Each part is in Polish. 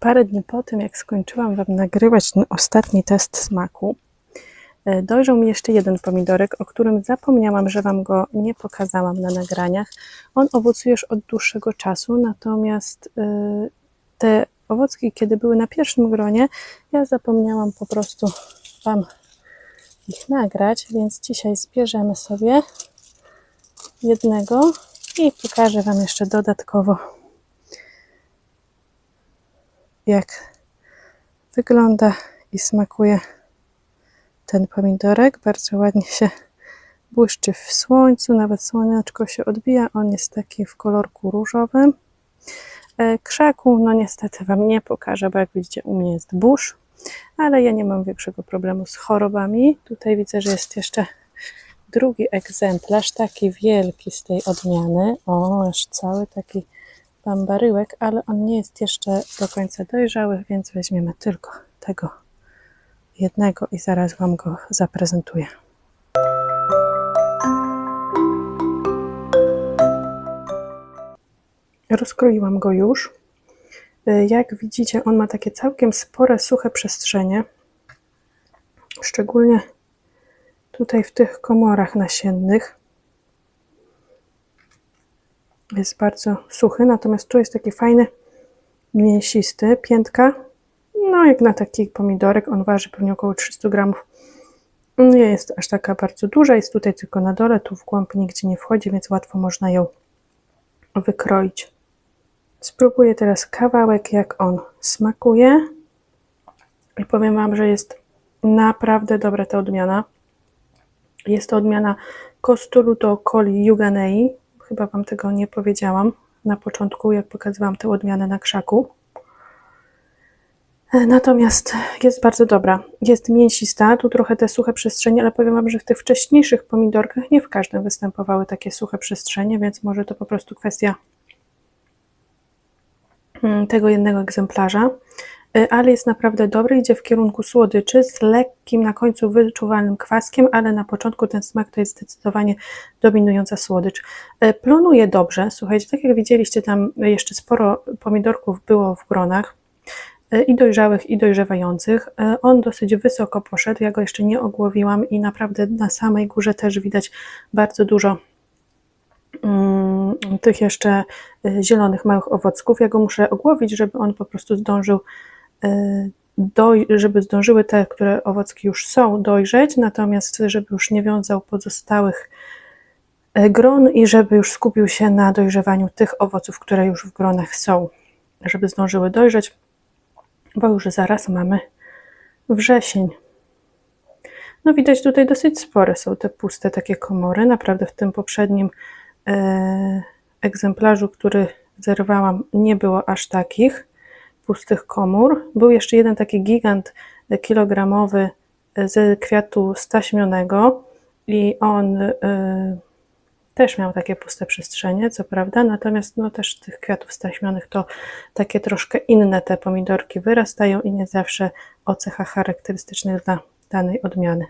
parę dni po tym, jak skończyłam Wam nagrywać ten ostatni test smaku, e, dojrzał mi jeszcze jeden pomidorek, o którym zapomniałam, że Wam go nie pokazałam na nagraniach. On owocuje już od dłuższego czasu, natomiast e, te owocki, kiedy były na pierwszym gronie, ja zapomniałam po prostu Wam ich nagrać, więc dzisiaj zbierzemy sobie jednego i pokażę Wam jeszcze dodatkowo jak wygląda i smakuje ten pomidorek. Bardzo ładnie się błyszczy w słońcu, nawet słoneczko się odbija. On jest taki w kolorku różowym. E, krzaku, no niestety Wam nie pokażę, bo jak widzicie u mnie jest burz, ale ja nie mam większego problemu z chorobami. Tutaj widzę, że jest jeszcze drugi egzemplarz, taki wielki z tej odmiany. O, aż cały taki mam baryłek, ale on nie jest jeszcze do końca dojrzały, więc weźmiemy tylko tego jednego i zaraz Wam go zaprezentuję. Rozkroiłam go już. Jak widzicie, on ma takie całkiem spore, suche przestrzenie. Szczególnie tutaj w tych komorach nasiennych jest bardzo suchy, natomiast tu jest taki fajny, mięsisty, piętka. No jak na taki pomidorek, on waży pewnie około 300 gramów. Nie jest aż taka bardzo duża, jest tutaj tylko na dole, tu w głąb nigdzie nie wchodzi, więc łatwo można ją wykroić. Spróbuję teraz kawałek, jak on smakuje. I powiem Wam, że jest naprawdę dobra ta odmiana. Jest to odmiana Costoluto Coli Juganei Chyba Wam tego nie powiedziałam na początku, jak pokazywałam tę odmianę na krzaku. Natomiast jest bardzo dobra. Jest mięsista, tu trochę te suche przestrzenie, ale powiem Wam, że w tych wcześniejszych pomidorkach nie w każdym występowały takie suche przestrzenie, więc może to po prostu kwestia mm, tego jednego egzemplarza. Y, ale jest naprawdę dobry, idzie w kierunku słodyczy z lekkim na końcu wyczuwalnym kwaskiem, ale na początku ten smak to jest zdecydowanie dominująca słodycz. Y, plonuje dobrze, słuchajcie, tak jak widzieliście tam jeszcze sporo pomidorków było w gronach, y, i dojrzałych, i dojrzewających. On dosyć wysoko poszedł, ja go jeszcze nie ogłowiłam i naprawdę na samej górze też widać bardzo dużo mm, tych jeszcze zielonych małych owocków. Ja go muszę ogłowić, żeby on po prostu zdążył doj, żeby zdążyły te, które owocki już są, dojrzeć, natomiast żeby już nie wiązał pozostałych e, gron i żeby już skupił się na dojrzewaniu tych owoców, które już w gronach są, żeby zdążyły dojrzeć, bo już zaraz mamy wrzesień. No widać tutaj dosyć spore są te puste takie komory, naprawdę w tym poprzednim e, egzemplarzu, który zerwałam, nie było aż takich pustych komór. Był jeszcze jeden taki gigant kilogramowy z kwiatu staśmionego i on y, też miał takie puste przestrzenie, co prawda, natomiast no, też tych kwiatów staśmionych to takie troszkę inne te pomidorki wyrastają i nie zawsze o cechach charakterystycznych dla danej odmiany.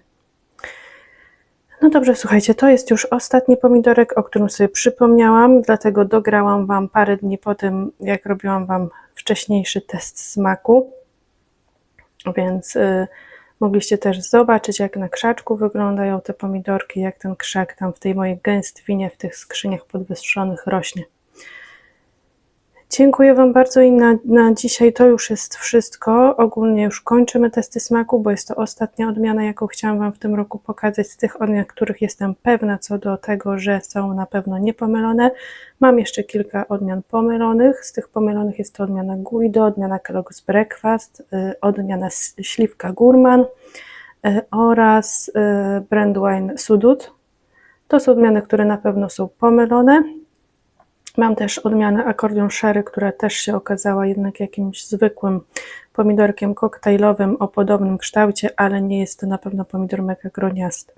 No dobrze, słuchajcie, to jest już ostatni pomidorek, o którym sobie przypomniałam, dlatego dograłam Wam parę dni po tym, jak robiłam Wam wcześniejszy test smaku, więc y, mogliście też zobaczyć, jak na krzaczku wyglądają te pomidorki, jak ten krzak tam w tej mojej gęstwinie, w tych skrzyniach podwyższonych rośnie. Dziękuję Wam bardzo i na, na dzisiaj to już jest wszystko. Ogólnie już kończymy testy smaku, bo jest to ostatnia odmiana, jaką chciałam Wam w tym roku pokazać z tych odmian, których jestem pewna co do tego, że są na pewno niepomylone. Mam jeszcze kilka odmian pomylonych. Z tych pomylonych jest to odmiana Guido, odmiana Kellogg's Breakfast, y, odmiana Śliwka Gurman y, oraz y, Brandwine Sudut. To są odmiany, które na pewno są pomylone. Mam też odmianę akordion sherry, która też się okazała jednak jakimś zwykłym pomidorkiem koktajlowym o podobnym kształcie, ale nie jest to na pewno pomidor mega groniasty.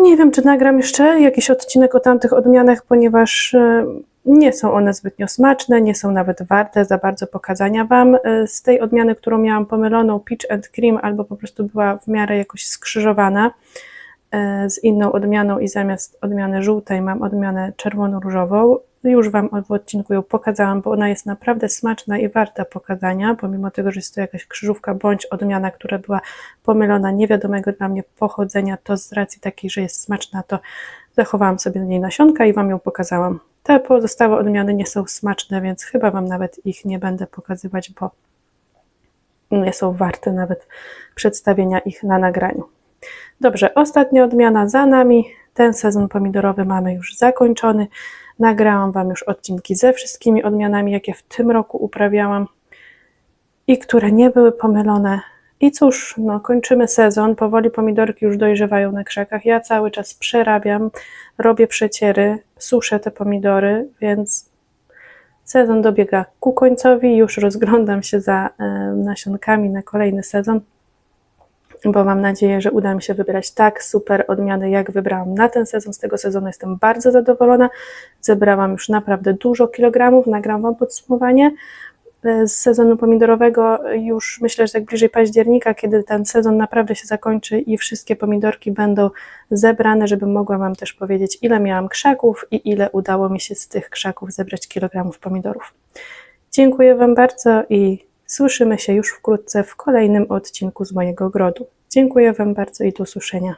Nie wiem, czy nagram jeszcze jakiś odcinek o tamtych odmianach, ponieważ e, nie są one zbytnio smaczne, nie są nawet warte za bardzo pokazania Wam. E, z tej odmiany, którą miałam pomyloną, peach and cream, albo po prostu była w miarę jakoś skrzyżowana, z inną odmianą i zamiast odmiany żółtej mam odmianę czerwono-różową. już Wam w odcinku ją pokazałam, bo ona jest naprawdę smaczna i warta pokazania, pomimo tego, że jest to jakaś krzyżówka bądź odmiana, która była pomylona, niewiadomego dla mnie pochodzenia, to z racji takiej, że jest smaczna, to zachowałam sobie na niej nasionka i Wam ją pokazałam. Te pozostałe odmiany nie są smaczne, więc chyba Wam nawet ich nie będę pokazywać, bo nie są warte nawet przedstawienia ich na nagraniu. Dobrze, ostatnia odmiana za nami. Ten sezon pomidorowy mamy już zakończony. Nagrałam Wam już odcinki ze wszystkimi odmianami, jakie w tym roku uprawiałam i które nie były pomylone. I cóż, no, kończymy sezon. Powoli pomidorki już dojrzewają na krzakach. Ja cały czas przerabiam, robię przeciery, suszę te pomidory, więc sezon dobiega ku końcowi. Już rozglądam się za e, nasionkami na kolejny sezon bo mam nadzieję, że uda mi się wybrać tak super odmiany, jak wybrałam na ten sezon. Z tego sezonu jestem bardzo zadowolona. Zebrałam już naprawdę dużo kilogramów, nagram Wam podsumowanie. Z sezonu pomidorowego już myślę, że tak bliżej października, kiedy ten sezon naprawdę się zakończy i wszystkie pomidorki będą zebrane, żebym mogła Wam też powiedzieć, ile miałam krzaków i ile udało mi się z tych krzaków zebrać kilogramów pomidorów. Dziękuję Wam bardzo i Słyszymy się już wkrótce w kolejnym odcinku z mojego ogrodu. Dziękuję Wam bardzo i do usłyszenia.